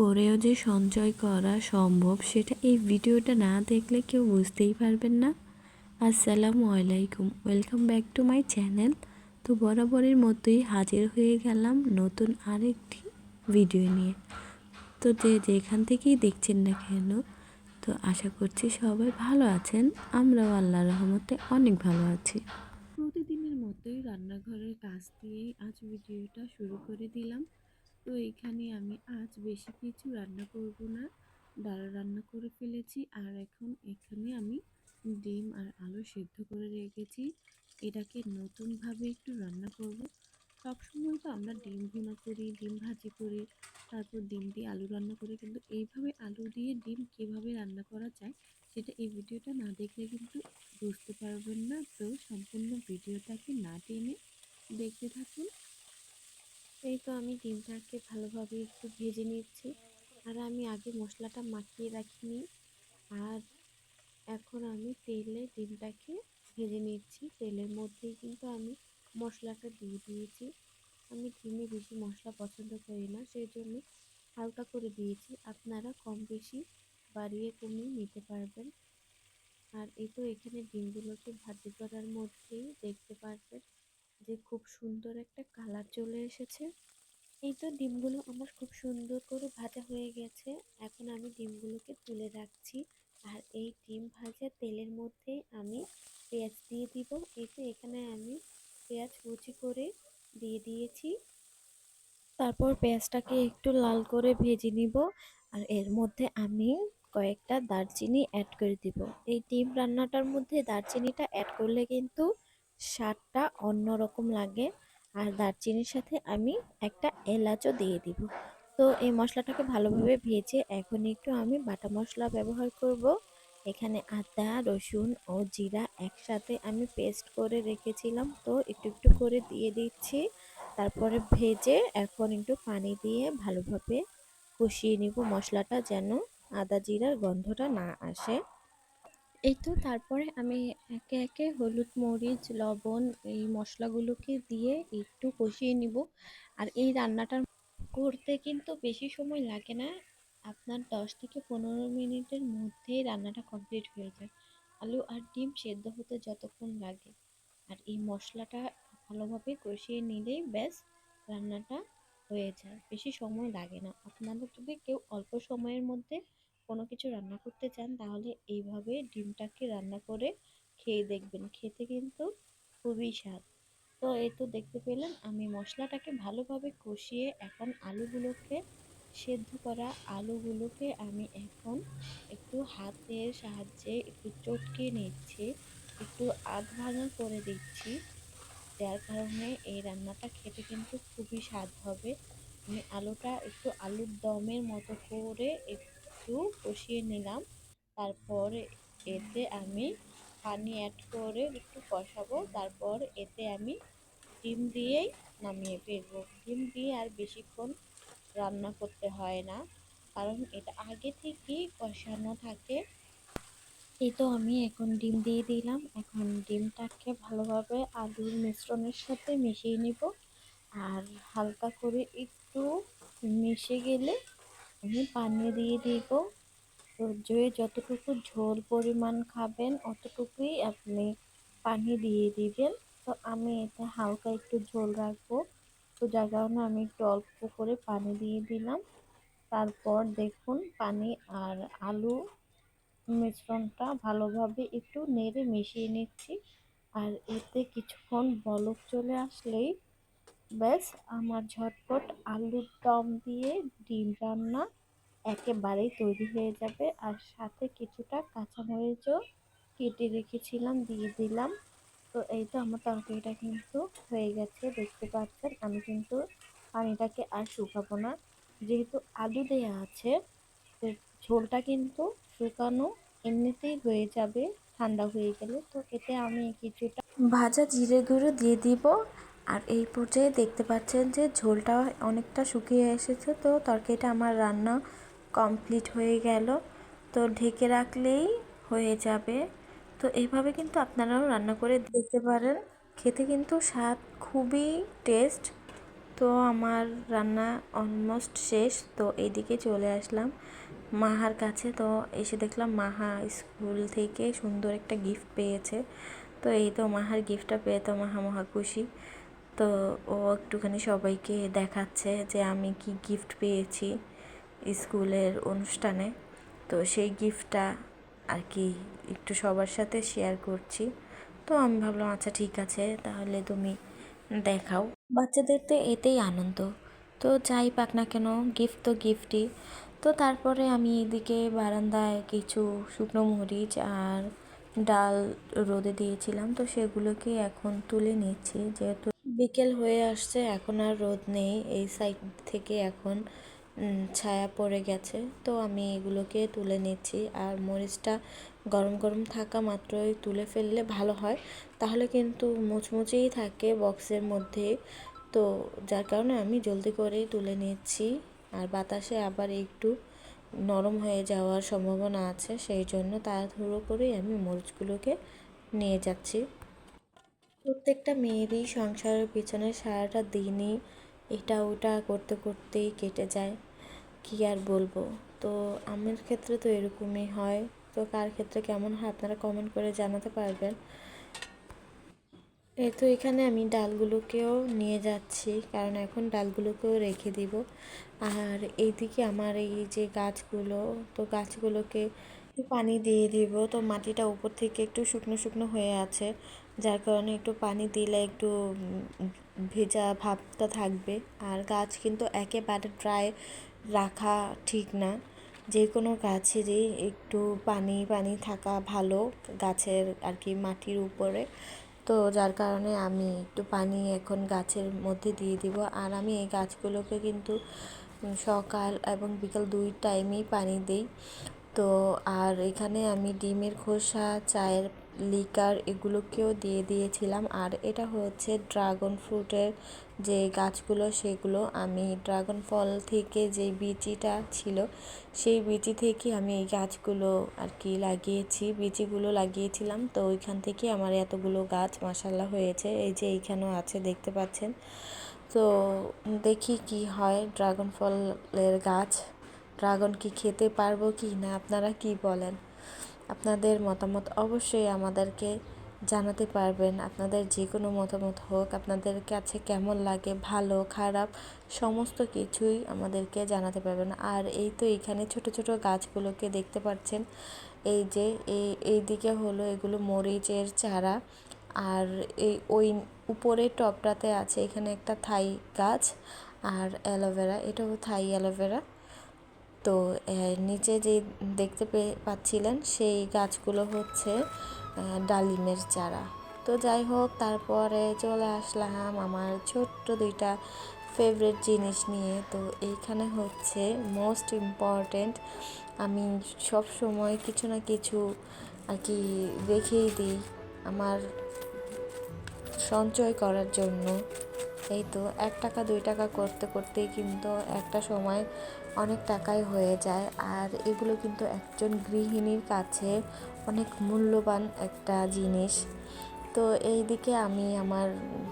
করেও যে সঞ্চয় করা সম্ভব, সেটা এই ভিডিওটা না দেখলে কেউ বুঝতেই পারবেন না। আসসালামু আলাইকুম। Welcome back to my channel তো বরাবরের মতোই হাজির হয়ে গেলাম নতুন আরেকটি ভিডিও নিয়ে। তো যে যেখান থেকেই দেখছেন না কেন, তো আশা করছি সবাই ভালো আছেন। আমরাও আল্লাহ রহমতে অনেক ভালো আছি। প্রতিদিনের মতোই রান্নাঘরের কাজ দিয়েই আজ ভিডিওটা শুরু করে দিলাম। তো এখানে আমি আজ বেশি কিছু রান্না করব না। ডাল রান্না করে ফেলেছি আর এখন এখানে আমি ডিম আর আলু সেদ্ধ করে রেখেছি। এটাকে নতুনভাবে একটু রান্না করব। সবসময় তো আমরা ডিম ভুনা করি, ডিম ভাজি করি, তারপর ডিম দিয়ে আলু রান্না করি। কিন্তু এইভাবে আলু দিয়ে ডিম কীভাবে রান্না করা যায় সেটা এই ভিডিওটা না দেখলে কিন্তু বুঝতে পারবেন না। তো সম্পূর্ণ ভিডিওটাকে না টেনে দেখতে থাকুন। এই তো আমি ডিমটাকে ভালোভাবে একটু ভেজে নিচ্ছি আর আমি আগে মশলাটা মাখিয়ে রাখিনি। আর এখন আমি তেলে ডিমটাকে ভেজে নিচ্ছি তেলের মধ্যেই কিন্তু আমি মশলাটা দিয়ে দিয়েছি। আমি ডিমে বেশি মশলা পছন্দ করি না সেই জন্য হালকা করে দিয়েছি। আপনারা কম বেশি বাড়িয়ে কমিয়ে নিতে পারবেন। আর এই তো এখানে ডিমগুলোকে ভাজি করার মধ্যেই দেখতে পারবেন যে খুব সুন্দর একটা কালার চলে এসেছে। এই তো ডিমগুলো আমার খুব সুন্দর করে ভাজা হয়ে গেছে। এখন আমি ডিমগুলোকে তুলে রাখছি। আর এই ডিম ভাজা তেলের মধ্যে আমি পেঁয়াজ দিয়ে দিব। এই তো এখানে আমি পেঁয়াজ কুচি করে দিয়ে দিয়েছি। তারপর পেঁয়াজটাকে একটু লাল করে ভেজে নিব। আর এর মধ্যে আমি কয়েকটা দারচিনি অ্যাড করে দিব। এই ডিম রান্নাটার মধ্যে দারচিনিটা অ্যাড করলে কিন্তু স্বাদটা অন্যরকম লাগে। আর দারচিনির সাথে আমি একটা এলাচও দিয়ে দিব। তো এই মশলাটাকে ভালোভাবে ভেজে এখন একটু আমি বাটা মশলা ব্যবহার করব। এখানে আদা, রসুন ও জিরা একসাথে আমি পেস্ট করে রেখেছিলাম। তো একটু একটু করে দিয়ে দিচ্ছি। তারপরে ভেজে এখন একটু পানি দিয়ে ভালোভাবে কষিয়ে নিব। মশলাটা যেন আদা, জিরার গন্ধটা না আসে। এই তো তারপরে আমি একে একে হলুদ, মরিচ, লবণ এই মশলাগুলোকে দিয়ে একটু কষিয়ে নিব। আর এই রান্নাটা করতে কিন্তু বেশি সময় লাগে না। আপনার দশ থেকে পনেরো মিনিটের মধ্যেই রান্নাটা কমপ্লিট হয়ে যায়। আলু আর ডিম সেদ্ধ হতে যতক্ষণ লাগে। আর এই মশলাটা ভালোভাবে কষিয়ে নিলেই ব্যাস রান্নাটা হয়ে যায়। বেশি সময় লাগে না। আপনারা যদি কেউ অল্প সময়ের মধ্যে কোনো কিছু রান্না করতে চান, তাহলে এইভাবে ডিমটাকে রান্না করে খেয়ে দেখবেন। খেতে কিন্তু খুবই স্বাদ। তো এই তো দেখতে পেলেন, আমি মশলাটাকে ভালোভাবে কষিয়ে এখন আলুগুলোকে সেদ্ধ করা আলুগুলোকে আমি এখন একটু হাতের সাহায্যে একটু চটকে নিচ্ছি, একটু আধ ভাঙা করে দিচ্ছি। যার কারণে এই রান্নাটা খেতে কিন্তু খুবই স্বাদ হবে। আমি আলুটা একটু আলুর দমের মতো করে একটু কষিয়ে নিলাম। তারপর এতে আমি পানি অ্যাড করে একটু কষাবো। তারপর এতে আমি ডিম দিয়েই নামিয়ে ফেলব। ডিম দিয়ে আর বেশিক্ষণ রান্না করতে হয় না। কারণ এটা আগে থেকেই কষানো থাকে। এই তো আমি এখন ডিম দিয়ে দিলাম। এখন ডিমটাকে ভালোভাবে আলুর মিশ্রণের সাথে মিশিয়ে নিব। আর হালকা করে একটু মিশে গেলে আমি পানি দিয়ে দিব। তো যে যতটুকু ঝোল পরিমাণ খাবেন, অতটুকুই আপনি পানি দিয়ে দিবেন। তো আমি এতে হালকা একটু ঝোল রাখব। তো যার কারণে আমি একটু অল্প করে পানি দিয়ে দিলাম। তারপর দেখুন পানি আর আলু মিশ্রণটা ভালোভাবে একটু নেড়ে মিশিয়ে নিচ্ছি। আর এতে কিছুক্ষণ বলক চলে আসলেই ব্যাস, আমার ঝটপট আলুর দম দিয়ে ডিম রান্না একেবারেই তৈরি হয়ে যাবে। আর সাথে কিছুটা কাঁচামরিচও কেটে রেখেছিলাম, দিয়ে দিলাম। তো এই তো আমার তরকারিটা কিন্তু হয়ে গেছে, দেখতে পাচ্ছেন? আমি কিন্তু পানিটাকে আর শুকাবো না। যেহেতু আলু দেয়া আছে ঝোলটা কিন্তু শুকানো এমনিতেই হয়ে যাবে, ঠান্ডা হয়ে গেলে। তো এতে আমি কিছুটা ভাজা জিরে গুঁড়ো দিয়ে দিব। আর এই পর্যায়ে দেখতে পাচ্ছেন যে ঝোলটা অনেকটা শুকিয়ে এসেছে। তো তরকারিটা আমার রান্না কমপ্লিট হয়ে গেল। তো ঢেকে রাখলেই হয়ে যাবে। তো এইভাবে কিন্তু আপনারাও রান্না করে দেখতে পারেন। খেতে কিন্তু স্বাদ খুবই টেস্ট তো আমার রান্না অলমোস্ট শেষ। তো এইদিকে চলে আসলাম মাহার কাছে। তো এসে দেখলাম মাহা স্কুল থেকে সুন্দর একটা গিফট পেয়েছে। তো এই তো মাহার গিফটটা পেয়ে তো মাহা মহা খুশি। তো ও একটুখানি সবাইকে দেখাচ্ছে যে আমি কি গিফট পেয়েছি স্কুলের অনুষ্ঠানে। তো সেই গিফটটা আর কি একটু সবার সাথে শেয়ার করছি। তো আমি ভাবলাম আচ্ছা ঠিক আছে, তাহলে তুমি দেখাও। বাচ্চাদের তো এতেই আনন্দ। তো যাই পাক না কেন গিফট তো গিফটই তো তারপরে আমি এদিকে বারান্দায় কিছু শুকনো মরিচ আর ডাল রোদে দিয়েছিলাম। তো সেগুলোকে এখন তুলে নিচ্ছি, যেহেতু বিকেল হয়ে আসছে, এখন আর রোদ নেই। এই সাইড থেকে এখন ছায়া পড়ে গেছে। তো আমি এগুলোকে তুলে নিচ্ছি। আর মরিচটা গরম গরম থাকা মাত্রই তুলে ফেললে ভালো হয়। তাহলে কিন্তু মুচমুচেই থাকে বক্সের মধ্যে। তো যার কারণে আমি জলদি করেই তুলে নিচ্ছি। আর বাতাসে আবার একটু নরম হয়ে যাওয়ার সম্ভাবনা আছে। সেই জন্য তাড়াহুড়ো করেই আমি মরিচগুলোকে নিয়ে যাচ্ছি। প্রত্যেকটা মেয়েরই সংসারের পিছনে সারাটা দিনই এটা ওটা করতে করতেই কেটে যায়। কী আর বলব? তো আমার ক্ষেত্রে তো এরকমই হয়। তো কার ক্ষেত্রে কেমন হয় আপনারা কমেন্ট করে জানাতে পারবেন। এই তো এখানে আমি ডালগুলোকেও নিয়ে যাচ্ছি, কারণ এখন ডালগুলোকেও রেখে দিব। আর এইদিকে আমার এই যে গাছগুলো, তো গাছগুলোকে একটু পানি দিয়ে দিব। তো মাটিটা উপর থেকে একটু শুকনো শুকনো হয়ে আছে। যার কারণে একটু পানি দিলে একটু ভেজা ভাবটা থাকবে। আর গাছ কিন্তু একেবারে ড্রাই রাখা ঠিক না। যে কোনো গাছেরই একটু পানি পানি থাকা ভালো গাছের আর কি মাটির উপরে। তো যার কারণে আমি একটু পানি এখন গাছের মধ্যে দিয়ে দিব। আর আমি এই গাছগুলোকে কিন্তু সকাল এবং বিকাল দুই টাইমেই পানি দিই। তো আর এখানে আমি ডিমের খোসা, চায়ের লিকার এগুলোকেও দিয়ে দিয়েছিলাম। আর এটা হচ্ছে ড্রাগন ফ্রুটের যে গাছগুলো, সেগুলো আমি ড্রাগন ফল থেকে যে বিচিটা ছিল, সেই বিচি থেকে আমি এই গাছগুলো আর কি লাগিয়েছি। বিচিগুলো লাগিয়েছিলাম। তো ওইখান থেকে আমার এতগুলো গাছ মাসাল্লা হয়েছে। এই যে এইখানেও আছে, দেখতে পাচ্ছেন। তো দেখি কি হয় ড্রাগন ফলের গাছ। ড্রাগন কি খেতে পারব কি না? আপনারা কি বলেন? আপনাদের মতামত অবশ্যই আমাদেরকে জানাতে পারবেন। আপনাদের যে কোনো মতামত হোক, আপনাদের কাছে কেমন লাগে, ভালো, খারাপ, সমস্ত কিছুই আমাদেরকে জানাতে পারবেন। আর এই তো এখানে ছোট ছোট গাছগুলোকে দেখতে পাচ্ছেন। এই যে এই এই দিকে হলো এগুলো মরিচের চারা। আর এই ওই উপরের টপটাতে আছে এখানে একটা থাই গাছ আর অ্যালোভেরা। এটাও থাই অ্যালোভেরা। তো নিচে যে দেখতে পাচ্ছিলেন সেই গাছগুলো হচ্ছে ডালিমের চারা। তো যাই হোক, তারপরে চলে আসলাম আমার ছোট্ট দুইটা ফেভারিট জিনিস নিয়ে। তো এইখানে হচ্ছে মোস্ট ইম্পর্টেন্ট আমি সব সময় কিছু না কিছু আর কি রেখেই দিই আমার সঞ্চয় করার জন্য। এই তো, এক টাকা, দুই টাকা করতে, করতেই কিন্তু একটা সময় অনেক টাকাই হয়ে যায়। আর এগুলো কিন্তু একজন গৃহিণীর কাছে অনেক মূল্যবান একটা জিনিস। তো এই দিকে আমি আমার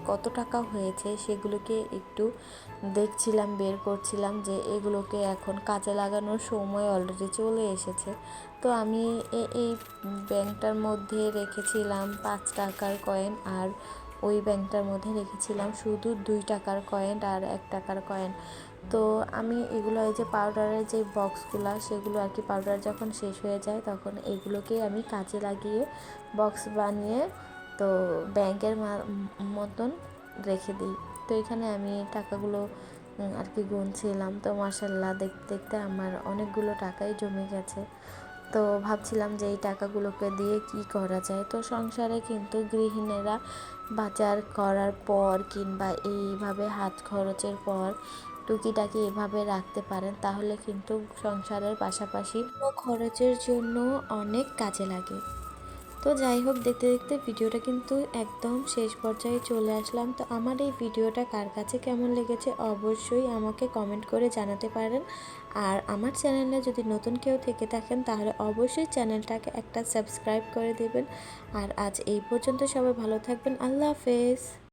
কত টাকা হয়েছে সেগুলোকে একটু দেখছিলাম, বের করছিলাম যে এগুলোকে এখন কাজে লাগানোর সময় অলরেডি চলে এসেছে। তো আমি এই ব্যাংকটার মধ্যে রেখেছিলাম পাঁচ টাকার কয়েন আর ওই ব্যাংকটার মধ্যে রেখেছিলাম শুধু দুই টাকার কয়েন আর এক টাকার কয়েন তো আমি এগুলো, এই যে পাউডারের যে বক্সগুলো সেগুলো আর কি পাউডার যখন শেষ হয়ে যায় তখন এগুলোকেই আমি কাজে লাগিয়ে বক্স বানিয়ে তো ব্যাংকের মতন রেখে দিই। তো এখানে আমি টাকাগুলো আর কি গুনছিলাম। তো মার্শাল্লাহ দেখতে দেখতে আমার অনেকগুলো টাকাই জমে গেছে। তো ভাবছিলাম যে এই টাকাগুলোকে দিয়ে কি করা যায়। তো সংসারে কিন্তু গৃহিণীরা বাজার করার পর কিংবা এইভাবে হাত খরচের পর টুকিটাকি এভাবে রাখতে পারেন, তাহলে কিন্তু সংসারের পাশাপাশি খরচের জন্য অনেক কাজে লাগে। তো যাই হোক, দেখতে দেখতে ভিডিওটা কিন্তু একদম শেষ পর্যায়ে চলে আসলাম। তো আমার এই ভিডিওটা কার কাছে কেমন লেগেছে অবশ্যই আমাকে কমেন্ট করে জানাতে পারেন। আর আমার চ্যানেলে যদি নতুন কেউ থেকে থাকেন, তাহলে অবশ্যই চ্যানেলটাকে একটা সাবস্ক্রাইব করে দেবেন। আর আজ এই পর্যন্ত সবাই ভালো থাকবেন। আল্লাহ হাফেজ।